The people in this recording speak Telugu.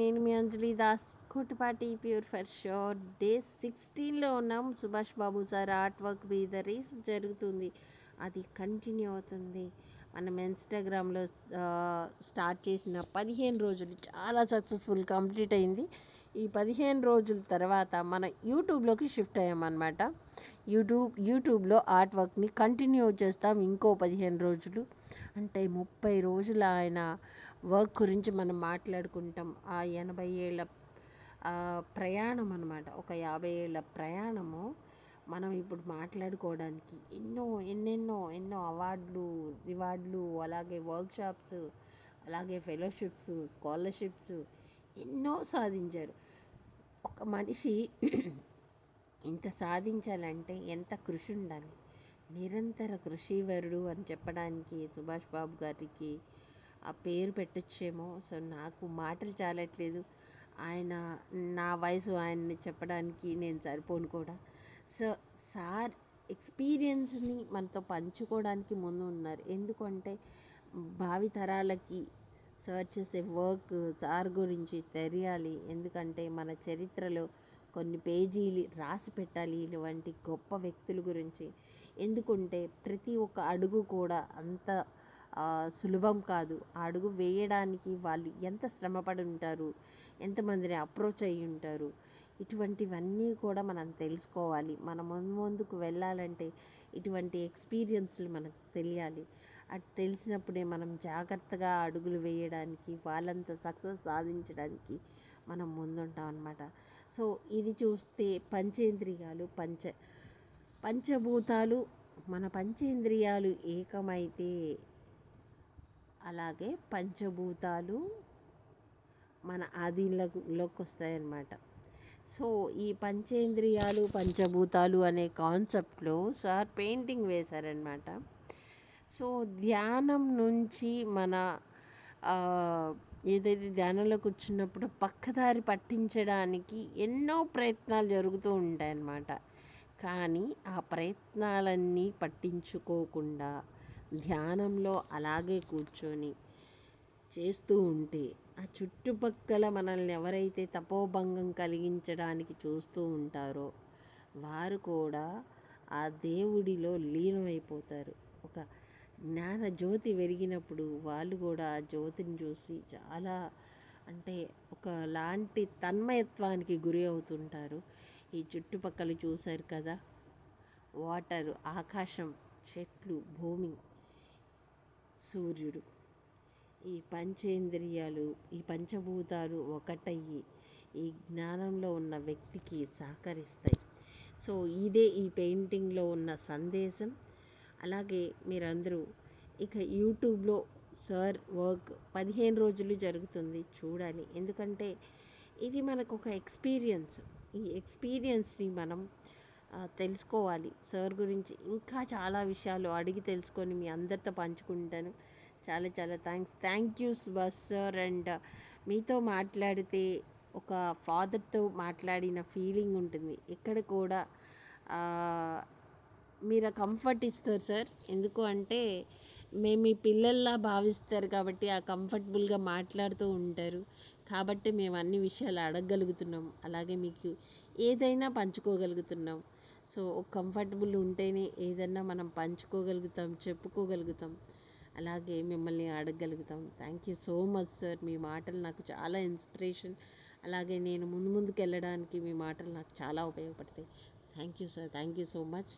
నేను మీ Anjali Das. Kotipati pure for sure day సిక్స్టీన్లో ఉన్నాం. Subhash Babu sir art work మీద రేస్ జరుగుతుంది. అది కంటిన్యూ అవుతుంది. మనం ఇన్స్టాగ్రామ్లో స్టార్ట్ చేసిన పదిహేను రోజులు చాలా సక్సెస్ఫుల్ కంప్లీట్ అయింది. ఈ పదిహేను రోజుల తర్వాత మన యూట్యూబ్లోకి షిఫ్ట్ అయ్యామన్నమాట. యూట్యూబ్ యూట్యూబ్లో ఆర్ట్ వర్క్ని కంటిన్యూ చేస్తాం ఇంకో పదిహేను రోజులు. అంటే ముప్పై రోజులు ఆయన వర్క్ గురించి మనం మాట్లాడుకుంటాం. ఆ ఎనభై ఏళ్ళ ప్రయాణం అనమాట ఒక యాభై ఏళ్ళ ప్రయాణము మనం ఇప్పుడు మాట్లాడుకోవడానికి ఎన్నో ఎన్నెన్నో ఎన్నో అవార్డులు రివార్డులు అలాగే వర్క్షాప్స్ అలాగే ఫెలోషిప్స్ స్కాలర్షిప్స్ ఎన్నో సాధించారు. ఒక మనిషి ఇంత సాధించాలంటే ఎంత కృషి ఉండాలి? నిరంతర కృషివరుడు అని చెప్పడానికి సుభాష్ బాబు గారికి ఆ పేరు పెట్టచ్చేమో. సో నాకు మాటలు చాలట్లేదు. ఆయన నా వయసు ఆయన్ని చెప్పడానికి నేను సరిపోను కూడా. సో సార్ ఎక్స్పీరియన్స్ని మనతో పంచుకోవడానికి ముందు ఉన్నారు. ఎందుకంటే భావి తరాలకి సార్ చేసే వర్క్ సార్ గురించి తెలియాలి. ఎందుకంటే మన చరిత్రలో కొన్ని పేజీలు రాసి పెట్టాలి ఇటువంటి గొప్ప వ్యక్తుల గురించి. ఎందుకంటే ప్రతి ఒక్క అడుగు కూడా అంత సులభం కాదు. ఆ అడుగు వేయడానికి వాళ్ళు ఎంత శ్రమపడి ఉంటారు ఎంతమందిని అప్రోచ్ అయ్యి ఉంటారు ఇటువంటివన్నీ కూడా మనం తెలుసుకోవాలి. మనం ముందు ముందుకు వెళ్ళాలంటే ఇటువంటి ఎక్స్పీరియన్స్లు మనకు తెలియాలి. అది తెలిసినప్పుడే మనం జాగ్రత్తగా అడుగులు వేయడానికి వాళ్ళంత సక్సెస్ సాధించడానికి మనం ముందుంటాం అనమాట సో ఇది చూస్తే పంచేంద్రియాలు పంచ పంచభూతాలు మన పంచేంద్రియాలు ఏకమైతే అలాగే పంచభూతాలు మన ఆధీనలోకి వస్తాయన్నమాట. సో ఈ పంచేంద్రియాలు పంచభూతాలు అనే కాన్సెప్ట్లో సార్ పెయింటింగ్ వేశారనమాట సో ధ్యానం నుంచి మన ఏదైతే ధ్యానంలో కూర్చున్నప్పుడు పక్కదారి పట్టించడానికి ఎన్నో ప్రయత్నాలు జరుగుతూ ఉంటాయన్నమాట. కానీ ఆ ప్రయత్నాలన్నీ పట్టించుకోకుండా ధ్యానంలో అలాగే కూర్చొని చేస్తూ ఉంటే ఆ చుట్టుపక్కల మనల్ని ఎవరైతే తపోభంగం కలిగించడానికి చూస్తూ ఉంటారో వారు కూడా ఆ దేవుడిలో లీనమైపోతారు. ఒక జ్ఞాన జ్యోతి వెలిగినప్పుడు వాళ్ళు కూడా ఆ జ్యోతిని చూసి చాలా అంటే ఒక లాంటి తన్మయత్వానికి గురి అవుతుంటారు. ఈ చుట్టుపక్కల చూశారు కదా వాటర్ ఆకాశం చెట్లు భూమి సూర్యుడు. ఈ పంచేంద్రియాలు ఈ పంచభూతాలు ఒకటయ్యి ఈ జ్ఞానంలో ఉన్న వ్యక్తికి సహకరిస్తాయి. సో ఇదే ఈ పెయింటింగ్లో ఉన్న సందేశం. అలాగే మీరందరూ ఇక యూట్యూబ్లో సార్ వర్క్ పదిహేను రోజులు జరుగుతుంది చూడాలి. ఎందుకంటే ఇది మనకు ఒక ఎక్స్పీరియన్స్. ఈ ఎక్స్పీరియన్స్ని మనం తెలుసుకోవాలి. సార్ గురించి ఇంకా చాలా విషయాలు అడిగి తెలుసుకొని మీ అందరితో పంచుకుంటాను. చాలా చాలా thanks. Thank you Subhash sir and మీతో మాట్లాడితే ఒక ఫాదర్తో మాట్లాడిన ఫీలింగ్ ఉంటుంది. ఇక్కడ కూడా మీరు కంఫర్ట్ ఇస్తారు సార్. ఎందుకు అంటే మేము మీ పిల్లల్లా భావిస్తారు కాబట్టి ఆ కంఫర్టబుల్గా మాట్లాడుతూ ఉంటారు. కాబట్టి మేము అన్ని విషయాలు అడగగలుగుతున్నాం. అలాగే మీకు ఏదైనా పంచుకోగలుగుతున్నాం. సో కంఫర్టబుల్ ఉంటేనే ఏదన్నా మనం పంచుకోగలుగుతాం చెప్పుకోగలుగుతాం. అలాగే మిమ్మల్ని అడగగలుగుతాం. Thank you so much sir మీ మాటలు నాకు చాలా ఇన్స్పిరేషన్ అలాగే నేను ముందు ముందుకు వెళ్ళడానికి మీ మాటలు నాకు చాలా ఉపయోగపడతాయి. Thank you sir thank you so much